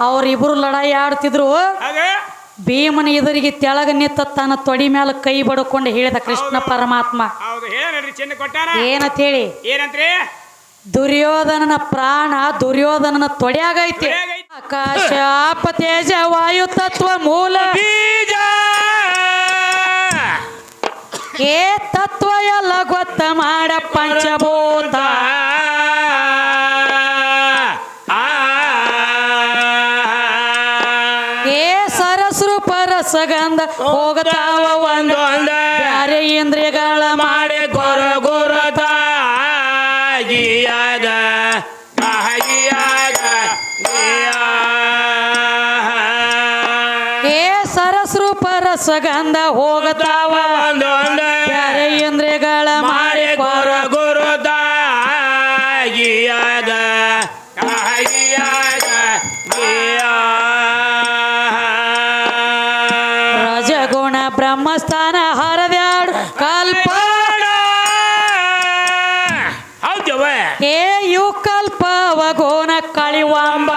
ಅವ್ರಿಬ್ರು ಲಡಾಯಿ ಆಡ್ತಿದ್ರು ಭೀಮನ ಎದುರಿಗೆ ತೆಳಗ ನಿತ್ತ ತನ್ನ ತೊಡಿ ಮೇಲೆ ಕೈ ಬಡ್ಕೊಂಡು ಹೇಳಿದ ಕೃಷ್ಣ ಪರಮಾತ್ಮ. ಏನಂತ ಹೇಳಿ? ದುರ್ಯೋಧನನ ಪ್ರಾಣ ದುರ್ಯೋಧನನ ತೊಡೆಯಾಗೈತಿ. ಆಕಾಶ ತೇಜ ವಾಯು ತತ್ವ ಮೂಲ. ಬೀಜ! ಏ ತತ್ವ ಎಲ್ಲ ಗೊತ್ತ ಮಾಡ ಪಂಚಭೂತ. ಹೋಗತಾವ ಒಂದು ಒಂದ. ಬ್ಯಾರೆ ಇಂದ್ರಿಯಗಳ ಮಾಡಿ ಗೊರ ಗೊರದ ಗಿಯಾಗ ಗಿಯಾಗ ಏ ಸರಸ್ರು ಪರಸಗಂಧ ಹೋಗತಾವ ಏ ಯು ಕಲ್ಪವ ವಗೋನ ಕಳಿವಾಂಬ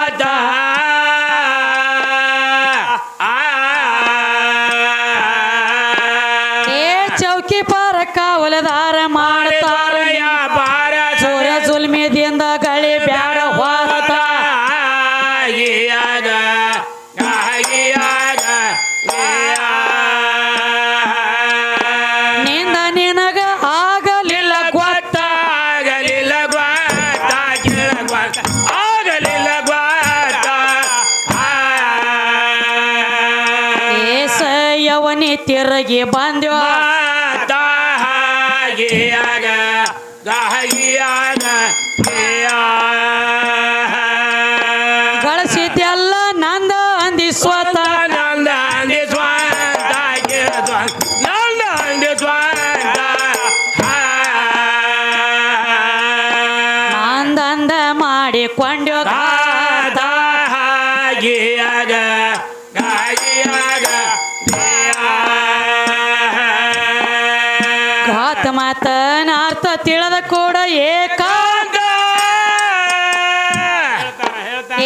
ತಿರುಗಿ ಬಂದ್ವ ಘಾತ ಮಾತನ ಅರ್ಥ ತಿಳದ ಕೂಡ ಏಕಾಂತ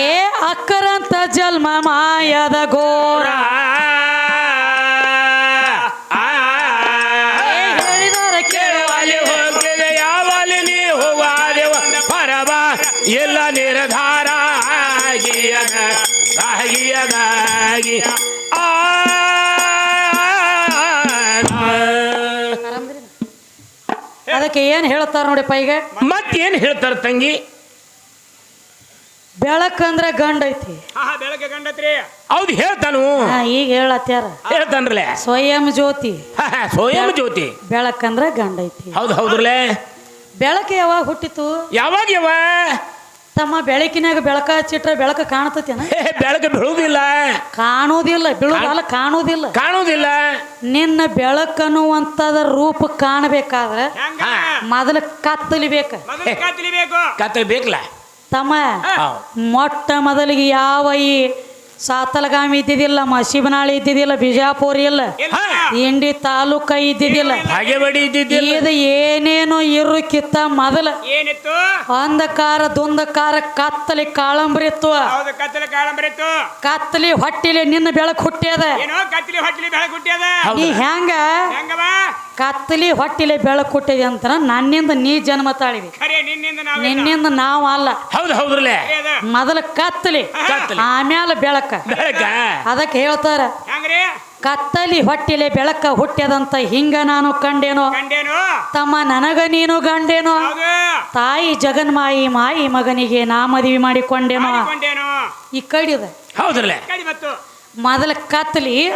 ಏ ಅಕ್ಕರಂತ ಜನ್ಮ ಮಾಯದ ಘೋರ ಹೇಳಿದಾರ ಕೇಳವಾಲಿ ಹೋಗಿದೆ ಯಾವಲ್ಲಿ ನೀ ಹೋಗಾದೇವ ಪರಬ ಇಲ್ಲ ನಿರ್ಧಾರ ಆಗಿಯಗ ಆಗಿಯಗಾಗಿ ಏನ್ ಹೇಳ್ತಾರ ನೋಡಿಪ್ಪ ಈಗ? ಮತ್ತೇನ್ ಹೇಳ್ತಾರ ತಂಗಿ? ಬೆಳಕಂದ್ರ ಗಂಡ ಐತಿ. ಬೆಳಗ್ಗೆ ಗಂಡತ್ರಿ ಹೌದು ಹೇಳ್ತಾನು. ಹಾ, ಈಗ ಹೇಳತ್ಯಾರ. ಹೇಳ್ತಾನ್ರಲೆ. ಸ್ವಯಂ ಜ್ಯೋತಿ. ಸ್ವಯಂ ಜ್ಯೋತಿ. ಬೆಳಕಂದ್ರ ಗಂಡ ಐತಿ. ಹೌದು ಹೌದ್ರಲೆ. ಬೆಳಕು ಯಾವಾಗ ಹುಟ್ಟಿತು? ಯಾವಾಗ ಯವ ತಮ್ಮ ಬೆಳಕಿನಾಗ ಬೆಳಕ ಹಚ್ಚಿಟ್ರೆ ಬೆಳಕ ಕಾಣ್ತತೇನ? ಬೆಳಕು ಬೀಳುವುದಿಲ್ಲ. ಕಾಣುವುದಿಲ್ಲ ಬೀಳುವುದಲ್ಲ ಕಾಣುವುದಿಲ್ಲ. ಕಾಣುವುದಿಲ್ಲ. ನಿನ್ನ ಬೆಳಕನ್ನುವಂತದ ರೂಪ ಕಾಣಬೇಕಾದ್ರೆ. ಮೊದಲು ಕತ್ತಲಿಬೇಕ. ಕತ್ತಲಿಬೇಕು. ಬೇಕಲ್ಲ ತಮ್ಮ ಮೊಟ್ಟ ಮೊದಲಿಗೆ ಯಾವ ಈ ಸಾತಲಗಾಮಿ ಇದ್ದಿದ್ದಿಲ್ಲ ಮಸೀಬನಾಳಿ ಇದ್ದಿದ್ದಿಲ್ಲ ಬಿಜಾಪುರ ಇಲ್ಲ. ಇಂಡಿ ತಾಲೂಕ ಇದ್ದಿದ್ದಿಲ್ಲ. ಇದು ಏನೇನು ಇರುಕ್ಕಿತ್ತ ಮೊದಲ. ಏನಿತ್ತು? ಅಂಧಕಾರ ದುಂದಕಾರ ಕತ್ತಲಿ ಕಾಳಂಬ್ರಿತ್ತು ಹೌದು ಕತ್ತಲ ಕಾಳಂಬರಿತ್ತು ಕತ್ತಲಿ ಹೊಟ್ಟಿಲಿ ನಿನ್ನ ಬೆಳಕು ಹುಟ್ಟ್ಯದ. ಏನೋ ಕತ್ತಲಿ ಹೊಟ್ಟಲಿ ಬೆಳಕು ಹುಟ್ಟ್ಯದ. ನೀ ಹೆಂಗ? ಹೆಂಗವ ಕತ್ತಲಿ ಹೊಟ್ಟಿಲಿ ಬೆಳಕು ಕೊಟ್ಟಿದೆ ಅಂತ ನನ್ನಿಂದ ನೀ ಜನ್ಮ ತಾಳಿದಿ. ನಿನ್ನಿಂದ ನಾವು ಅಲ್ಲ. ಹೌದು ಹೌದ್ರಲೆ ಮೊದಲ ಕತ್ತಲಿ ಕತ್ತಲಿ. ಆಮ್ಯಾಲ ಬೆಳಕ. ಬೆಳಕ? ಅದಕ್ಕೆ ಹೇಳ್ತಾರ ಹೆಂಗ್ರಿ? ಕತ್ತಲಿ ಹೊಟ್ಟಿಲೆ ಬೆಳಕ ಹುಟ್ಟ್ಯದಂತ ಹಿಂಗ ನಾನು ಕಂಡೇನೋ? ಕಂಡೇನು? ತಮ್ಮ ನನಗ ನೀನು ಗಂಡೇನೋ? ಹೌದು. ತಾಯಿ ಜಗನ್ಮಾಯಿ ಮಾಯಿ ಮಗನಿಗೆ ನಾ ಮದುವೆ ಮಾಡಿಕೊಂಡೇನೋ? ಮಾಡಿಕೊಂಡೇನು? ಈ ಕಡಿದ. ಹೌದ್ರಲ್ಲೇ? ಕಡಿ ಮತ್ತು. ಮೊದಲ ಕತ್ತಲಿ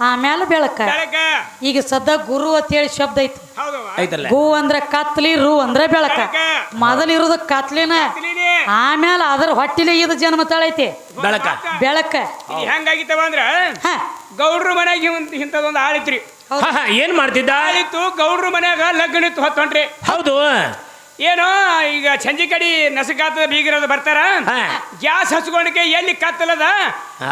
ಆಮೇಲೆ ಬೆಳಕ. ಬೆಳಕ. ಈಗ ಸದ್ದ ಗುರು ಅಂತ ಹೇಳಿ ಶಬ್ದ ಐತಿ. ಗೂ ಐತಲ್ಲ? ಗು ಅಂದ್ರ ಕತ್ಲಿ ರು ಅಂದ್ರ ಬೆಳಕ. ಮೊದಲ ಇರೋದು ಕತ್ಲಿನ. ಆಮೇಲೆ ಅದರ ಹೊಟ್ಟಿಲೆ ಇದು ಜನ್ಮ ತಳೈತಿ ಬೆಳಕ. ಬೆಳಕ ಹೆಂಗಾಗಿತ್ತವ ಅಂದ್ರ? ಹ. ಗೌಡ್ರ ಮನ್ಯಾಗ ಇಂಥದೊಂದು ಆಳಿತ್ರಿ. ಏನ್ ಮಾಡ್ತಿದ್ದ? ಆಳಿತ್ತು ಗೌಡ್ರ ಮನ್ಯಾಗ ಲಗ್ನ ಇತ್ತು ಹೊತ್ತೊಂಡ್ರಿ. ಹೌದು. ಏನೋ ಈಗ ಸಂಜೆ ಕಡಿ ನಸಕಾತದ ಬೀಗಿರೋದು ಬರ್ತಾರ? ಗ್ಯಾಸ್ ಹಚ್ಕೊಂಡಕ್ಕೆ ಎಲ್ಲಿ ಕತ್ತಲದ?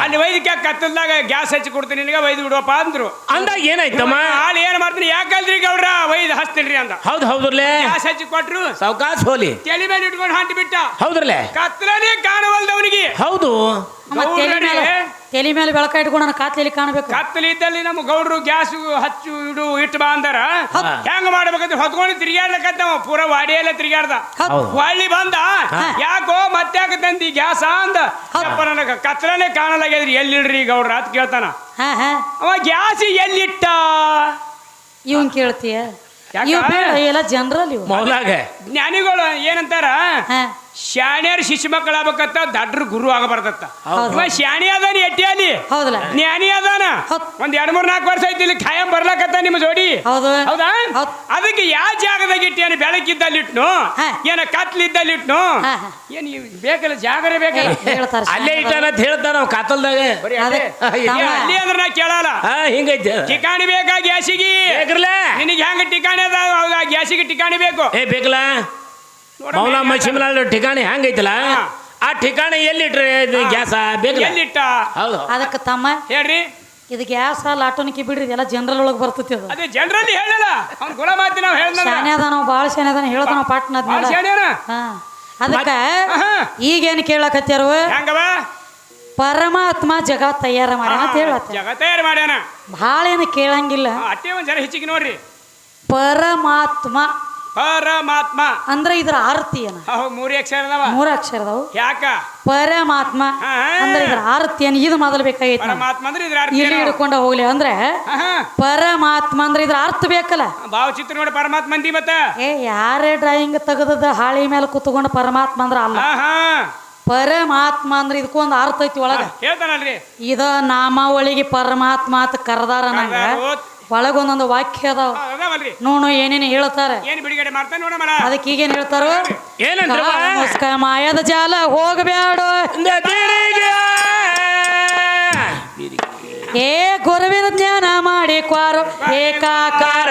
ಅಲ್ಲಿ ವೈದ್ಯಕ ಕತ್ತಲ್ದಾಗ ಗ್ಯಾಸ್ ಹಚ್ಚಿ ಕೊಡ್ತೀನಿ ನಿನಗೆ ವೈದ್ಯ ಬಿಡುವಪ್ಪ ಅಂದ್ರು. ಅಂದಾಗ ಏನಾಯ್ತಮ್ಮ? ಹಾಳು ಏನ್ ಮಾಡ್ತೀನಿ? ಯಾಕಲ್ರಿ ಗೌಡ್ರ ವೈದ್ ಹಚ್ತೀನಿ ಅಂದ. ಹೌದು ಹೌದ್ರಲ್ಲೇ. ಗ್ಯಾಸ್ ಹಚ್ಚಿ ಕೊಟ್ರು. ಸಾವ್ಕಾಸ್ ಹೋಲಿ. ತಲೆ ಮೇಲೆ ಇಟ್ಕೊಂಡು ಹಂಟಿ ಬಿಟ್ಟ ಹೌದ್ರಲ್ಲೇ. ಕತ್ತಲನೇ ಕಾಣವಲ್ದವನಿಗೆ. ಹೌದು. ತಲೆ ಮೇಲೆ ಬೆಳಕ ಇಟ್ಕೊಂಡು ನನ್ನ ಕಾತ್ಲಿ ಕಾಣಬೇಕು. ಕತ್ತಲಿ ಇದ್ದಲ್ಲಿ ನಮ್ಮ ಗೌಡ್ರು ಗ್ಯಾಸ್ ಹಚ್ಚು ಇಡು ಇಟ್ಟು ಬಾ ಅಂದಾರ. ಹೆಂಗ ಮಾಡ್ಬೇಕಂತ ಹೊತ್ಕೊಂಡು ತಿರ್ಗಾಡ್ಲಕತ್ತವ ಪೂರ ವಾಡಿಯಲ್ಲ ತಿರ್ಗಾಡ್ದ ಹಳ್ಳಿ ಬಂದ. ಯಾಕೋ ಮತ್ತೆ ಯಾಕೆ ತಂದಿ ಗ್ಯಾಸ ಅಂದ. ಯಪ್ಪ ನನಗ ಕತ್ತಲನೇ ಕಾಣಲಾಗ್ಯದ್ರಿ. ಎಲ್ಲಿಡ್ರಿ ಗೌಡ್ರ ಅಂತ ಕೇಳ್ತಾನ. ಹಾ ಹಾ. ಅವ ಗ್ಯಾಸ್ ಎಲ್ಲಿಟ್ಟ? ಇವನ್ ಕೇಳ್ತೀಯ? ಯಾಕ? ಎಲ್ಲ ಜನರಲ್ ಇವ್ ಮೌಲಾಗ ಜ್ಞಾನಿಗಳು ಏನಂತಾರ? ಹಾ. ಶಾಣ್ಯರ್ ಶಿಶು ಮಕ್ಕಳಾಗಬೇಕತ್ತ ದಡ್ರ ಗುರು ಆಗಬಾರ್ದತ್ತ. ಇವ ಶಾಣಿ ಅದಾನ ಎಟ್ಟಿ ಅಲ್ಲಿ ಹೌದಲ್ಲ. ಜ್ಞಾನಿ ಅದಾನ. ಒಂದ್ ಎರಡ್ ಮೂರ್ ನಾಲ್ಕು ವರ್ಷ ಐತಿ ಇಲ್ಲಿ ಖಾಯಂ ಬರ್ಲಾಕತ್ತ ನಿಮ್ ಜೋಡಿ. ಹೌದು. ಹೌದಾ? ಅದಕ್ಕೆ ಯಾವ ಜಾಗದಾಗ ಇಟ್ಟಿಯಾನ ಬೆಳಕಿದ್ದಲ್ಲಿ ಇಟ್ನು? ಏನ ಕತ್ಲಿದ್ದಲ್ಲಿ ಇಟ್ನು. ಏನ್ ಬೇಕಲ್ಲ ಜಾಗರೇ ಬೇಕಲ್ಲ? ಅಲ್ಲೇ ಇಟ್ಟಾನ ಅಂತ ಹೇಳ್ತಾನ ಅವ್ ಕಾತಲ್ದಾಗ. ಬರೀ ಅಲ್ಲೇ. ಅಂದ್ರೆ ನಾ ಕೇಳಲ್ಲ. ಹಿಂಗೈತೆ. ಠಿಕಾಣಿ ಬೇಕಾ ಗ್ಯಾಸಿಗೆ? ನಿನಗೆ ಹೆಂಗ ಠಿಕಾಣಿ ಅದ? ಹೌದಾ ಗ್ಯಾಸಿಗೆ ಠಿಕಾಣಿ ಬೇಕು. ಏ ಬೇಕಲ್ಲ? ನೋಡ ಮೌಲ ಮೇಲೆ ಮಶಿಮಲಾಲ್ ಠಿಕಾಣಿ ಹೆಂಗೈತಲ್ಲ ಆ ಠಿಕಾಣಿ ಎಲ್ಲಿಟ್ರೆ ಇದು ಗ್ಯಾಸ ಬೇಕಲ್ಲ? ಎಲ್ಲಿಟ್ಟ? ಹೌದು. ಅದಕ್ಕೆ ತಮ್ಮ ಹೇಳ್ರಿ. ಇದು ಗ್ಯಾಸ್ ಲಾಟೋನಿಕಿ ಬಿಡ್ರಿ ಎಲ್ಲ ಜನರಲ್ ಒಳಗೆ ಬರ್ತೈತಿ ಅದು. ಅದೇ ಜನರಲ್ಲಿ ಹೇಳಲ್ಲ. ಅವ್ನ ಗುಣ ಮಾತಿ ನಾವು ಹೇಳ್ದ ಶಾನೆ ಅದಾನ ಭಾಳ ಶಾನೆ ಅದಾನ ಹೇಳ್ತಾನ ಪಾಟ್ನ ಅದಕ್ಕೆ. ಈಗೇನು ಕೇಳಕತ್ಯಾರು? ಹೆಂಗವ? ಪರಮಾತ್ಮ ಜಗ ತಯಾರ ಮಾಡ್ಯಾನ ಅಂತ ಹೇಳತ್ತ ಜಗ ತಯಾರು ಮಾಡ್ಯಾನ. ಭಾಳ ಏನು ಕೇಳಂಗಿಲ್ಲ ಅಟ್ಟೆ ಒಂದು ಜರ ಹೆಚ್ಚಿಗೆ ನೋಡ್ರಿ. ಪರಮಾತ್ಮ ಪರಮಾತ್ಮ. ಅಂದ್ರೆ ಇದ್ರ ಆರತಿ ಏನ? ಮೂರೇ ಮೂರಿ ಅಕ್ಷರ ಅದಾವ. ಮೂರ ಅಕ್ಷರ ಯಾಕ? ಪರಮಾತ್ಮ ಅಂದ್ರೆ ಇದ್ರ ಆರತಿ ಏನು ಇದು ಮೊದಲು ಬೇಕಾಗಿತ್ತು. ಪರಮಾತ್ಮ ಅಂದ್ರೆ ಇದ್ರ ಅರ್ಥ ಇಲ್ಲಿ? ಹಿಡ್ಕೊಂಡ ಹೋಗ್ಲಿ ಅಂದ್ರೆ ಪರಮಾತ್ಮ ಅಂದ್ರೆ ಇದ್ರ ಅರ್ಥ ಬೇಕಲ್ಲ? ಭಾವಚಿತ್ರ ನೋಡಿ ಪರಮಾತ್ಮ ಅಂದಿ ಮತ್ತ. ಏ ಯಾರೇ ಡ್ರಾಯಿಂಗ್ ತೆಗೆದದ ಹಾಳಿ ಮೇಲೆ ಕುತ್ಕೊಂಡು ಪರಮಾತ್ಮ ಅಂದ್ರ ಅಲ್ಲ. ಪರಮಾತ್ಮ ಅಂದ್ರೆ ಇದಕ್ಕೊಂದು ಅರ್ಥ ಐತಿ ಒಳಗ. ಹೇಳ್ತಾನಲ್ರಿ. ಇದ ನಾಮಾವಳಿಗೆ ಪರಮಾತ್ಮ ಅಂತ ಕರ್ದಾರ ನಂಗ. ಒಳಗೊಂದೊಂದು ವಾಕ್ಯ ಅದಾವ. ನೋಡು ಏನೇನು ಹೇಳ್ತಾರೆ. ಅದಕ್ಕೆ ಈಗೇನು ಹೇಳ್ತಾರ? ನಮಸ್ಕಾರ ಮಾಯದ ಜಾಲ ಹೋಗಬೇಡ ಏ ಗುರುವಿನ ಜ್ಞಾನ ಮಾಡಿ ಕ್ವಾರು. ಏಕಾಕಾರ.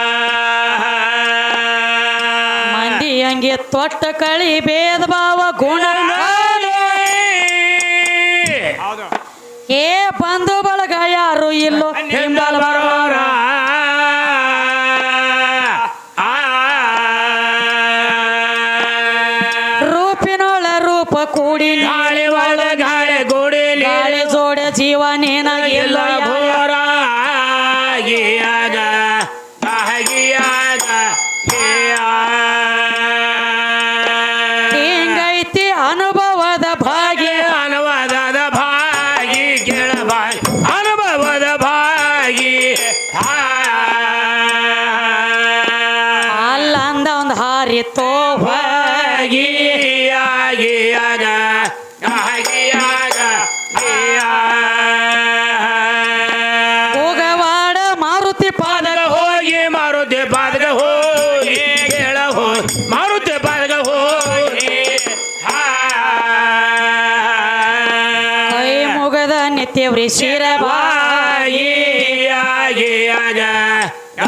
ಹಂಗೆ ತೊಟ್ಟ ಕಳಿ ಭೇದ ಭಾವ ಗುಣ ಏ ಬಂಧು ಬಳಗ ಯಾರು ಇಲ್ಲೋ ಹಿಂಬಲ ಬರೋರ ರೂಪಿನೊಳ ರೂಪ ಕೂಡಿ ನಾಳೆ ಒಳ ಗಾಳೆ ಗೋಡಿಲಿ ಗಾಳಿ ಜೋಡ ಜೀವ ನಿನಗಿಲ್ಲ ಘೋರ ಗಿಯಾಗ ಪಾದಗ ಹೋಗಿ ಕೇಳ ಹೋ ಮಾರುತಿ ಪಾದಗ ಹೋಗಿ ಕೈ ಮುಗದ ನಿತ್ಯವ್ರಿ ಶಿರ ಬಾಗಿ ಆಗಿ ಆಗ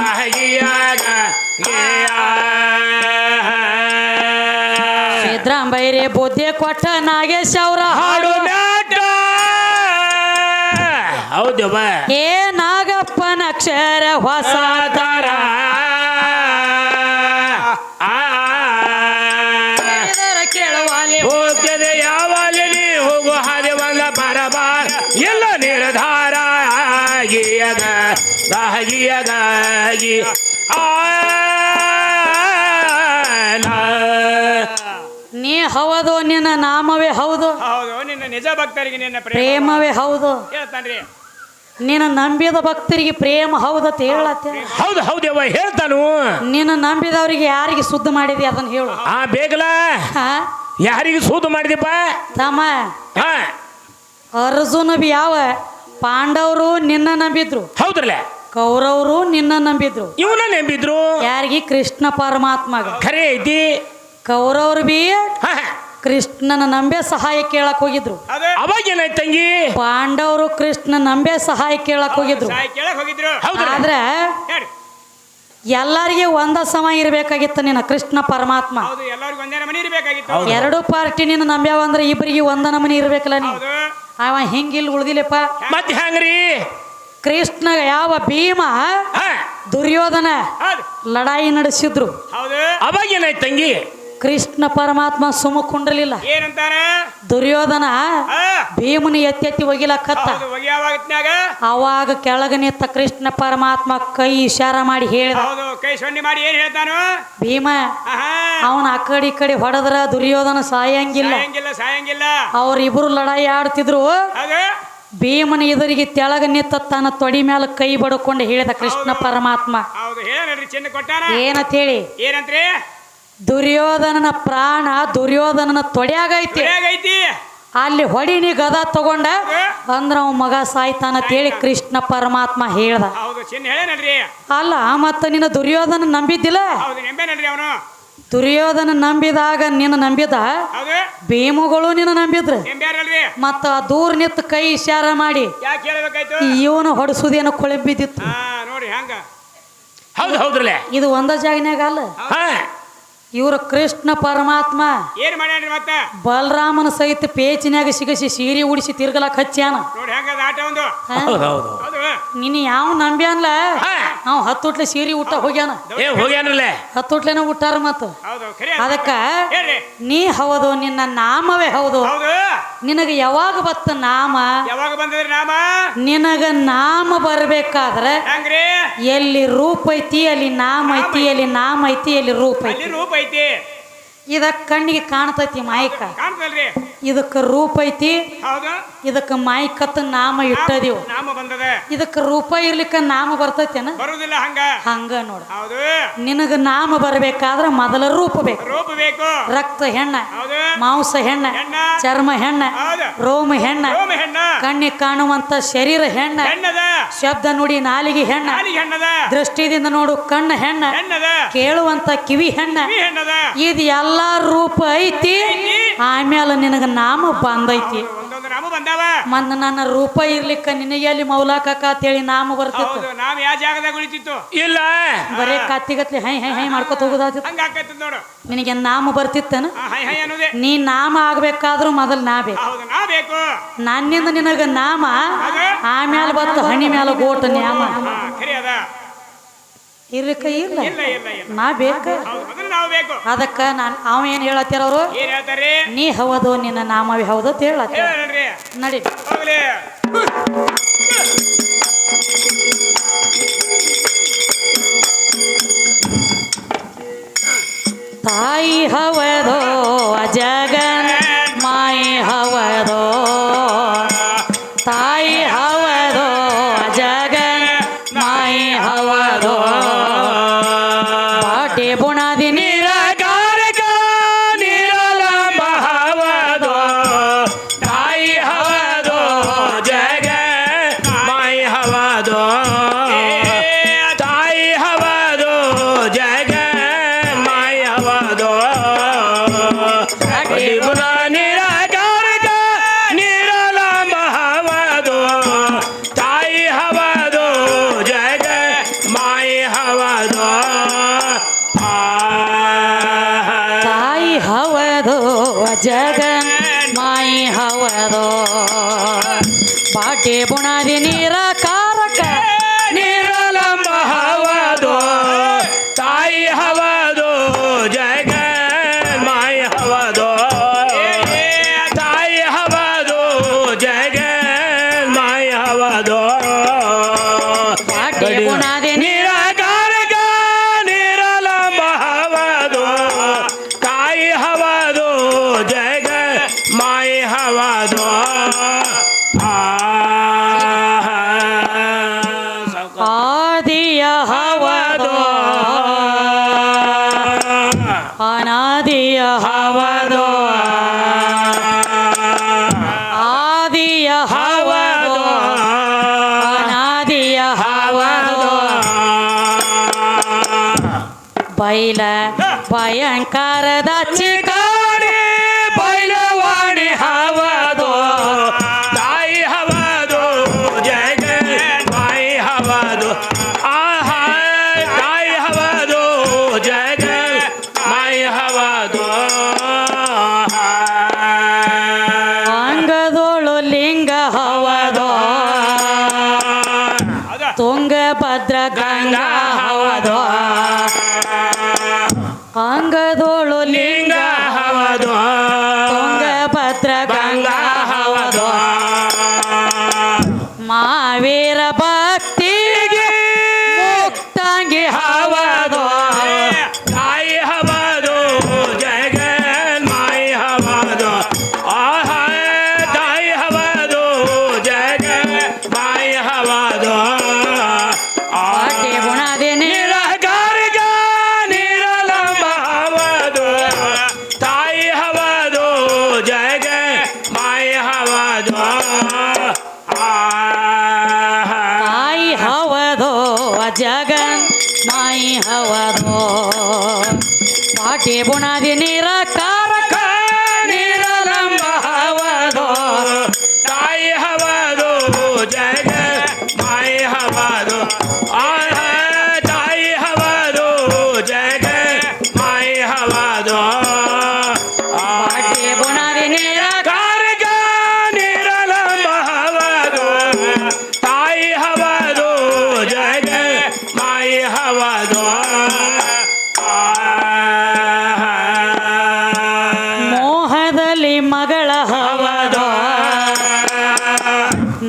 ಆಗಿ ಆಗ ಸಿದ್ರಾಂಬೈರಿ ಬುದ್ಧಿ ಕೊಟ್ಟ ನಾಗೇಶ್ ಅವ್ರ ಹಾಡು ಹೌದು ಬಾ ಏ ನಾಗಪ್ಪನ ಅಕ್ಷರ ಹೊಸ ಹೋಗ್ತದೆ ಯಾವಲ್ಲಿ ನೀ ಹೋಗು ಹಾದಿ ಬಂದ ಬರಬಾರ ಎಲ್ಲ ನಿರ್ಧಾರ ಆಗಿಯದ ಆಗಿಯದಾಗಿ ನೀ ಹೌದು ನಿನ್ನ ನಾಮವೇ ಹೌದು. ಹೌದು ನಿನ್ನ ನಿಜ ಭಕ್ತರಿಗೆ ನಿನ್ನ ಪ್ರೇಮವೇ ಹೌದು. ಹೇಳ್ತಾನ್ರಿ. ನಿನ್ನ ನಂಬಿದ ಭಕ್ತರಿಗೆ ಪ್ರೇಮ ಹೌದತ್ ಹೇಳತ್ತೆ. ಹೌದು ಹೌದವ್ವ ಹೇಳ್ತಾನು. ನಿನ್ನ ನಂಬಿದವರಿಗೆ ಯಾರಿಗೆ ಶುದ್ಧ ಮಾಡಿದಿ ಅದನ್ನ ಹೇಳು. ಆ ಬೇಗಲ. ಹಾ? ಯಾರಿಗೆ ಸೂದು ಮಾಡಿದಿಪ್ಪ ತಮ್ಮ. ಹಾ. ಅರ್ಜುನ ಬಿ ಯಾವ? ಪಾಂಡವರು ನಿನ್ನ ನಂಬಿದ್ರು. ಹೌದ್ರಲ್ಲ? ಕೌರವರು ನಿನ್ನ ನಂಬಿದ್ರು. ಇವನ ನಂಬಿದ್ರು? ಯಾರಿಗೆ? ಕೃಷ್ಣ ಪರಮಾತ್ಮಗ. ಖರೆ ಐತಿ. ಕೌರವ್ರು ಬಿ ಹಾ. ಕೃಷ್ಣನ ನಂಬೆ ಸಹಾಯ ಕೇಳಕ್ ಹೋಗಿದ್ರು. ಅವಾಗ ಏನಾಯ್ತು ತಂಗಿ? ಪಾಂಡವರು ಕೃಷ್ಣ ನಂಬೆ ಸಹಾಯ ಕೇಳಕ್ ಹೋಗಿದ್ರು. ಸಾಯ್ ಕೇಳಕ್ ಹೋಗಿದ್ರು. ಹೌದ್ರಲ್ಲ? ಆದ್ರೆ ಹೇಳಿ ಎಲ್ಲರಿಗೆ ಒಂದ ಸಮ ಇರಬೇಕಾಗಿತ್ತು ನಿನ್ನ ಕೃಷ್ಣ ಪರಮಾತ್ಮ. ಹೌದು ಎಲ್ಲರಿಗೂ ಒಂದೇ ಮನೆ ಇರ್ಬೇಕಾಗಿತ್ತು. ಎರಡು ಪಾರ್ಟಿ ನಿನ್ನ ನಂಬ್ಯಾವ ಅಂದ್ರೆ ಇಬ್ಬರಿಗೆ ಒಂದ ನಮನಿ ಇರ್ಬೇಕಲ್ಲ ನೀ ಹೌದು. ಅವ ಹಿಂಗಿಲ್ ಉಳ್ದಿಲ್ಲಪ್ಪ. ಮತ್ತೆ ಹೆಂಗ್ರಿ? ಕೃಷ್ಣ ಯಾವ ಭೀಮ ದುರ್ಯೋಧನ ಲಡಾಯಿ ನಡೆಸಿದ್ರು. ಹೌದು. ಅವಾಗ ಏನಾಯ್ತು ತಂಗಿ? ಕೃಷ್ಣ ಪರಮಾತ್ಮ ಸುಮ್ಮ ಕುಂಡ್ರಲಿಲ್ಲ ಏನಂತಾರ ದುರ್ಯೋಧನ ಭೀಮನ ಎತ್ತಿ ಎತ್ತಿ ಒಗಿಲಕ್ಕತ್ತ ಅವಾಗ ಕೆಳಗ ನಿಂತ ಕೃಷ್ಣ ಪರಮಾತ್ಮ ಕೈ ಇಶಾರ ಮಾಡಿ ಹೇಳಿದ. ಹೌದು ಕೈ ಸೊನ್ನೆ ಮಾಡಿ ಏನ್ ಹೇಳ್ತಾನು? ಭೀಮ ಅವನ ಆ ಕಡೆ ಈ ಕಡೆ ಹೊಡೆದ್ರ ದುರ್ಯೋಧನ ಸಾಯಂಗಿಲ್ಲ. ಸಾಯಂಗಿಲ್ಲ ಅವ್ರಿಬ್ರು ಲಡಾಯಿ ಆಡ್ತಿದ್ರು ಭೀಮನ ಎದುರಿಗೆ ತೆಳಗ ನಿತ್ತ ತನ್ನ ತೊಡಿ ಮೇಲೆ ಕೈ ಬಡ್ಕೊಂಡು ಹೇಳಿದ ಕೃಷ್ಣ ಪರಮಾತ್ಮ. ಏನಂತ ಹೇಳಿ? ಏನಂತ್ರಿ? ದುರ್ಯೋಧನನ ಪ್ರಾಣ ದುರ್ಯೋಧನನ ತೊಡೆಯಾಗೈತಿ. ಅಲ್ಲಿ ಹೊಡಿನಿ ಗದ ತಗೊಂಡ ಅಂದ್ರ ಅವ ಮಗ ಸಾಯ್ತಾನ ಹೇಳಿ ಕೃಷ್ಣ ಪರಮಾತ್ಮ ಹೇಳ್ದ. ಹೌದು ಚಿನ್ನ ಹೇಳೇನಲ್ರಿ ಅಲ್ಲ ಮತ್ತ ನಿನ್ನ ದುರ್ಯೋಧನ ನಂಬಿದ್ದಿಲ್ಲ? ಹೌದು ನೆಂಬೇನಲ್ರಿ ಅವನು. ದುರ್ಯೋಧನ ನಂಬಿದಾಗ ನಿನ್ನ ನಂಬಿದ ಹೌದು. ಭೀಮಗಳು ನಿನ್ನ ನಂಬಿದ್ರು? ನೆಂಬ್ಯಾರಲ್ರಿ ಮತ್ತ ದೂರ ನಿಂತ ಕೈ ಇಶಾರ ಮಾಡಿ. ಯಾಕೆ ಹೇಳ್ಬೇಕಾಯ್ತು? ಇವನು ಹೊಡಸುದೇನೋ ಕೊಳಬಿದ್ದಿತ್ತು. ಹಾ ನೋಡಿ ಹಂಗ. ಹೌದು ಹೌದ್ರಲ್ಲ? ಇದು ಒಂದ ಜಾಗನ್ಯಾಗ ಅಲ್ಲ. ಹಾ. ಇವ್ರ ಕೃಷ್ಣ ಪರಮಾತ್ಮ ಏನ್ ಮಾಡ್ಯಾನ್ರಿ ಮತ್ತೆ? ಬಲರಾಮನ ಸಹಿತ ಪೇಚಿನ್ಯಾಗ ಸಿಗಸಿ ಸೀರೆ ಉಡಿಸಿ ತಿರ್ಗಲಾಕ್ ಹಚ್ಚಾನ ನೋಡಿ ಹೆಂಗದ ಆಟ ಒಂದು? ಹೌದು ಹೌದು. ನಿನ್ನ ಯಾವ ನಂಬ್ಯಾನ್ಲ ನಾವು ಹತ್ತು ಹತ್ತುಟ್ಲೆ ಸೀರೆ ಊಟ ಹೋಗ್ಯಾನ. ಏ ಹೋಗ್ಯಾನಲ್ಲ? ಹತ್ತುಟ್ಲೆನ ಊಟಾರ ಮತ್. ಹೌದು ಅದಕ್ಕ ನೀ ಹೌದು ನಿನ್ನ ನಾಮವೇ ಹೌದು. ನಿನಗ ಯಾವಾಗ ಬತ್ತ ನಾಮ? ಯಾವಾಗ ಬಂದದ್ರಿ ನಾಮ? ನಿನಗ ನಾಮ ಬರ್ಬೇಕಾದ್ರೆ ಎಲ್ಲಿ ರೂಪ ಐತಿ ಅಲ್ಲಿ ನಾಮ ಐತಿ. ಅಲ್ಲಿ ನಾಮ ಐತಿ ಅಲ್ಲಿ ರೂಪ ಐತಿ. ಅಲ್ಲಿ ರೂಪ ಐತಿ. ಇದಕ್ ಕಣ್ಣಿಗೆ ಕಾಣತೈತಿ ಮಾಯಕ. ಕಾಣ್ತಲ್ರಿ ಇದಕ್ಕೆ ರೂಪ ಐತಿ. ಹೌದು. ಇದಕ್ಕೆ ಮಾಯ್ಕತ್ತ ನಾಮ ಇಟ್ಟದಿವು. ನಾಮ ಬಂದದ. ಇದಕ್ಕೆ ರೂಪ ಇರ್ಲಿಕ್ಕ ನಾಮ ಬರ್ತೈತೇನ? ಬರುದಿಲ್ಲ ಹಂಗ. ಹಂಗ ನೋಡ. ಹೌದು. ನಿನಗ ನಾಮ ಬರಬೇಕಾದ್ರ ಮೊದಲ ರೂಪ ಬೇಕು. ರೂಪ ಬೇಕು. ರಕ್ತ ಹೆಣ್ಣ ಮಾಂಸ ಹೆಣ್ಣ ಚರ್ಮ ಹೆಣ್ಣ ರೋಮ ಹೆಣ್ಣ ಕಣ್ಣಿಗೆ ಕಾಣುವಂತ ಶರೀರ ಹೆಣ್ಣ ಶಬ್ದ ನುಡಿ ನಾಲಿಗೆ ಹೆಣ್ಣ ದೃಷ್ಟಿದಿಂದ ನೋಡು ಕಣ್ಣ ಹೆಣ್ಣ ಕೇಳುವಂತ ಕಿವಿ ಹೆಣ್ಣ. ಇದು ಎಲ್ಲಾ ರೂಪ ಐತಿ ಆಮೇಲೆ ನಿನಗ ನಾಮ ಬಂದೈತಿ. ಒಂದೊಂದು ನಾಮ ಬಂದಾವ. ನನ್ನ ರೂಪ ಇರ್ಲಿಕ್ಕ ನಿನಗೆ ಅಲ್ಲಿ ಮೌಲಾಕಕ್ಕ ಅಂತೇಳಿ ನಾಮ ಬರ್ತಿತ್ತು. ಹೌದು ನಾವ್ ಯಾವ ಜಾಗದಾಗ ಉಳಿತಿತ್ತು? ಇಲ್ಲ. ಬರೇ ಕತ್ತಿಗತ್ಲಿ ಹೈ ಹೈ ಹೈ ಮಾಡ್ಕೊತ ಹೋಗುದಾದ ಹಂಗ ಆಕೈತಿ ನೋಡು. ನಿನಗೆ ನಾಮ ಬರ್ತಿತ್ತನ? ಹೈ ಹೈ ಅನ್ನೋದೇ. ನೀ ನಾಮ ಆಗ್ಬೇಕಾದ್ರೂ ಮೊದಲ್ ನಾ ಬೇಕು. ಹೌದು ನಾ ಬೇಕು. ನನ್ನಿಂದ ನಿನಗ ನಾಮ ಆಮೇಲೆ ಬತ್ತು ಹಣ್ಣಿ ಮೇಲೆ ಗೋಟ ನ್ಯಾಮ. ಅದ ಇರ್ಲಿಕ್ಕ ಇಲ್ಲ ನಾ ಬೇಕ. ಅದಕ್ಕ ನಾನ್ ಅವ ಏನ್ ಹೇಳತ್ತಾರ ಅವರು? ನೀ ಹೌದು ನಿನ್ನ ನಾಮವೇ ಹೌದು ಅಂತ ಹೇಳತ್ತಾರ ನಡಿ. ತಾಯಿ ಹವದೋ ಜಗನ್ ಮಾಯಿ ಹವದೋ ತಾಯಿ ಜಗನ್ ಮಾಯಿ ಹವರೋ ಪಾಟಿ ಬುಣಾದಿ ಸಾಯಂಕಾಲ ಠೇಬುಣದಿ ನೀರ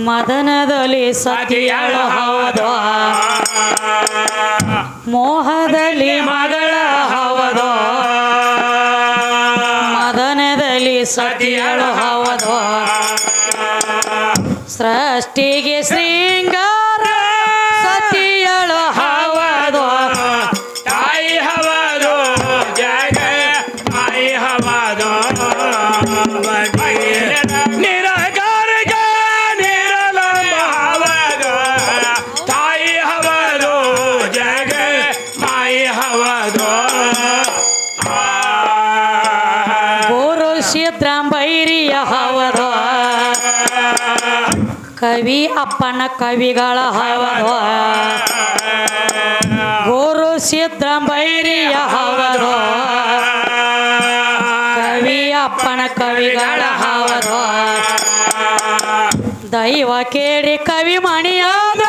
ಮದನದಲ್ಲಿ ಸತಿಯಳು ಹೌದು ಮೋಹದಲ್ಲಿ ಮಗಳ ಹೌದು ಮದನದಲ್ಲಿ ಸತಿಯಳು ಹೌದು ಸೃಷ್ಟಿಗೆ ಶೃಂಗ ಕವಿ ಅಪ್ಪನ ಕವಿಗಳ ಹವರು ಗುರು ಸಿದ್ದರಂಬೈರಿಯ ಹವರು ಕವಿ ಅಪ್ಪನ ಕವಿಗಳ ಹವರು ದೈವ ಕೇಳಿ ಕವಿ ಮಣಿಯಾದ